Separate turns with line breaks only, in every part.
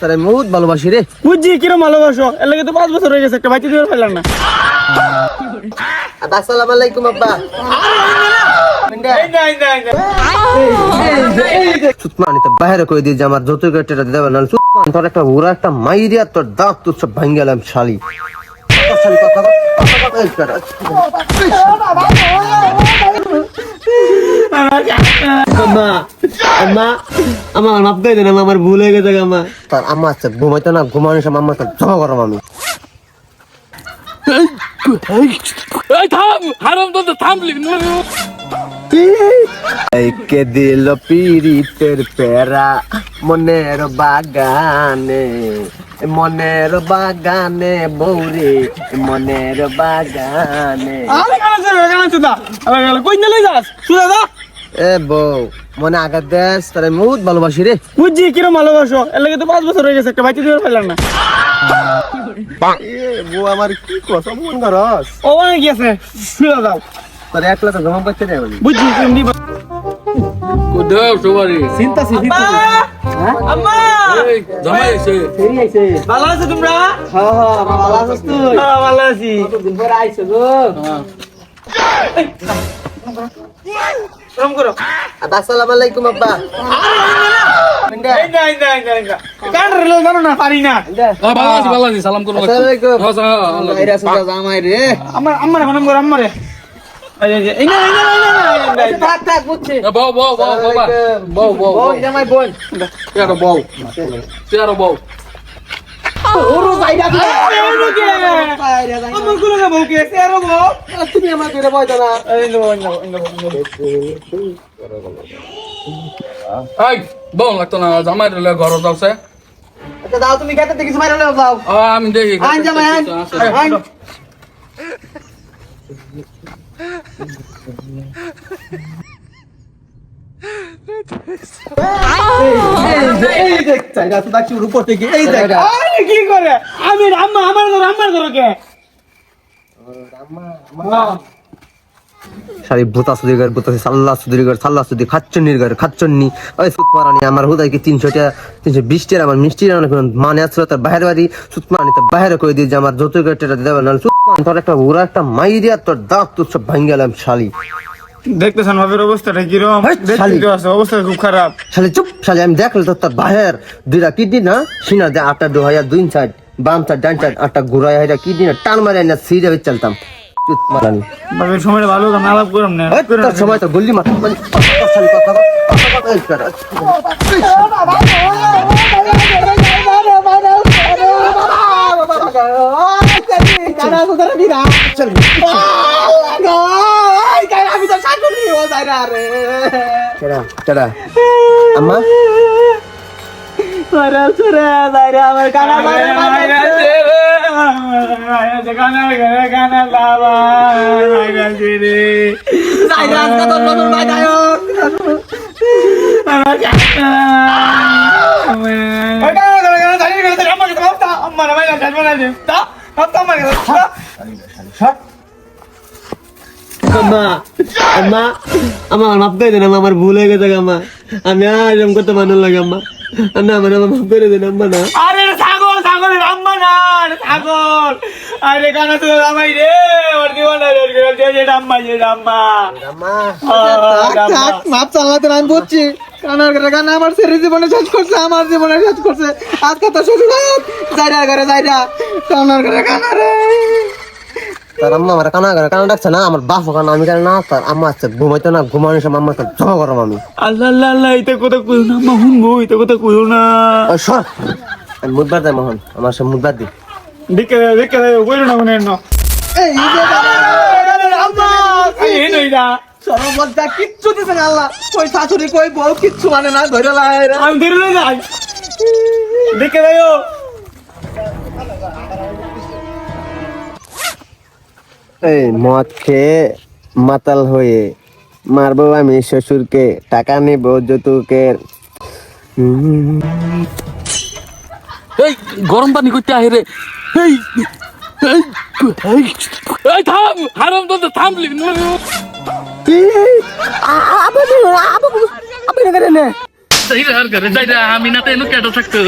তারে বহুত ভালোবাসি রে।
বুঝছি কিরম ভালোবাসো? এর লাগে তো পাঁচ বছর হয়ে গেছে একটা বাচ্চা দিতে পারলাম না।
আসসালামু আলাইকুম আব্বা। বাইরে কই দিয়ে যে আমার যত কেটেটা দেবে না তোর একটা ওরা একটা মাই দিয়া তোর দাঁত তোর সব শালি। শালি কথা কর। আমার মাপ দিয়ে দেন আমার ভুল হয়ে গেছে আম্মা তার আম্মা আছে ঘুমাইতো না ঘুমানোর সময় আম্মা জমা করলাম আমি।
এই থাম হারাম তো থামলি
কে দিল পিরিতের পেরা মনের বাগানে মনের বাগানে বৌরে মনের বাগানে।
আরে কানা চুদা আরে গেল কই না লই যাস? চুদা দা
এ বউ মনে আঘাত দেশ তারে বহুত ভালোবাসি রে।
বুঝছি কিরম ভালোবাসো? এর লাগে তো পাঁচ বছর হয়ে গেছে একটা বাচ্চা দিতে পারলাম না।
এ বউ আমার কি কথা মন করস?
ও অনেক গেছে চুদা দাও
তোর একলা তো জমা করতে দেয়
বুঝছি তুমি
কোথাও সবারই।
চিন্তা
আম্মা!
এই জামাই এসে
ভালো আছো তোমরা?
হ্যাঁ হ্যাঁ ভালো আছিস তুই?
হ্যাঁ, ভালো আছি।
দিন পরে আইছো গো?
শরম করো
আসসালামু আলাইকুম আব্বা
এই না এই না এই না এই না কান রে জানো না পারি না
আ, ভালো আছি ভালো আছি সালাম করো
আসসালামু আলাইকুম।
হ্যাঁ, সালাম, আল্লাহ।
এরা সুদা জামাই রে
আমার আমার ফোন করে আমারে এই এই, এই না এই না এই না, এই না এই না
থাক থাক বুঝছি
এ, বউ বউ বউ বাবা বউ বউ বউ
জামাই বোন
তেরো বউ তেরো বউ
ওরো যাইরা
আরে ওই লোকে আমারগুলো না বউকে তেরো বউ
তুমি আমার করে বইতো না।
এই নো এই নো নো
এই বউ লাগতো না জামাই রে ঘর যাচ্ছে
আচ্ছা দাও তুমি খেতে দেখিস মাইরা লও যাও।
আমি দেখি
আইন জামাই আইন। আইন।
আমার
ওই আমার কি তিনশো তিনশো আমার মিষ্টি মানে আছে, তার বাইরে বাড়ি তার বাইরে করে দিয়ে আমার যত দেবে না সুত মারানি তোর একটা ওরা একটা মাই দিয়া তোর দাঁত তোর সব ভাঙ্গে গেলাম শালি।
দেখতেছেন ভাবের অবস্থাটা
শালি।
দেখতে আছে অবস্থা খুব খারাপ
শালি চুপ শালি আমি দেখলে তো তার বাহের দুইটা কিডনি না সিনা যে আটটা দু হাজার দুই সাইড বাম সাইড ডান সাইড আটটা ঘুরাই হাজার কিডনি না টান মারে না সিজে চলতাম মারানি
ভাবের সময়টা ভালো কাম আলাপ করম না
সময় তো গুল্লি মানে শালি কথা কথা Tara, tara. আম্মা আম্মা আম্মা আমার মাফ করে দেন আমার ভুল হয়ে গেছে আম্মা। আমি আর এরকম করতে মানুষ লাগে আম্মা। না আমার মাফ করে দেন আম্মা না।
আরে ছাগল ছাগল রাম্মা না রে ছাগল। আরে কানা তো রামাই রে ওর জীবন রে যে যে রাম্মা যে রাম্মা
আম্মা।
মাপ চালাতে আমি বুঝছি। কানার করে কানা আমার ছেলে জীবনে শেষ করছে আমার জীবনে শেষ করছে। আজকে তো শ্বশুর যাইরা করে যাইরা কানার করে কানা রে।
তার আম্মা আমার কানা করে কানা ডাকছে না আমার বাপ কানা আমি কানা না তার আম্মা আছে ঘুমাইতো না ঘুমানোর সময় আম্মা জমা করলাম আমি
আল্লাহ আল্লাহ আল্লাহ এটা কথা কইও না আম্মা শুনব এটা কথা কইও না।
সর। আমি মুদবার দেয় মোহন আমার সব মুদবার দি।
দেখে দেখে কইও না মনে না।
এই
আম্মা
কিচ্ছু দিছে না আল্লাহ। কই শাশুড়ি কই বউ কিচ্ছু মানে না ধরে লাই
আমি ধরে না দেখে যাইও
এই মদ খেয়ে মাতাল হয়ে মারবো আমি শ্বশুরকে টাকা নেব যৌতুকের।
এই গরম পানি করতে আহে রে। এই এই থাম হারাম তো থামলি আমি না তো এনো কেটে থাকতো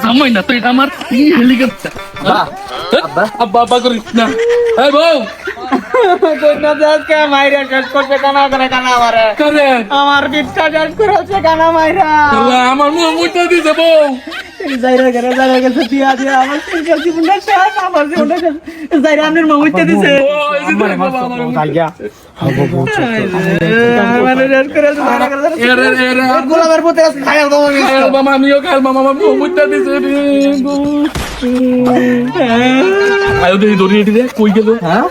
জামাই না তো এটা আমার হেলিকপ্টার
আব্বা।
আব্বা আব্বা করিস না। এই বউ।
করে কানা আমারে।
করে?
আমার বিটটা শেষ করেছে কানা মাইরা।
আল্লাহ, আমার মুখ মুইটা দিছে বউ।
যাইরা করে যাইরা গেছে দিয়া দিয়া আমার সিঙ্গেল জীবনটা শেষ আমার জীবনটা শেষ। যাইরা আপনার মা উঠতে দিছে।
আয়ো দেখি দড়ি এটি কই গেল?
হ্যাঁ?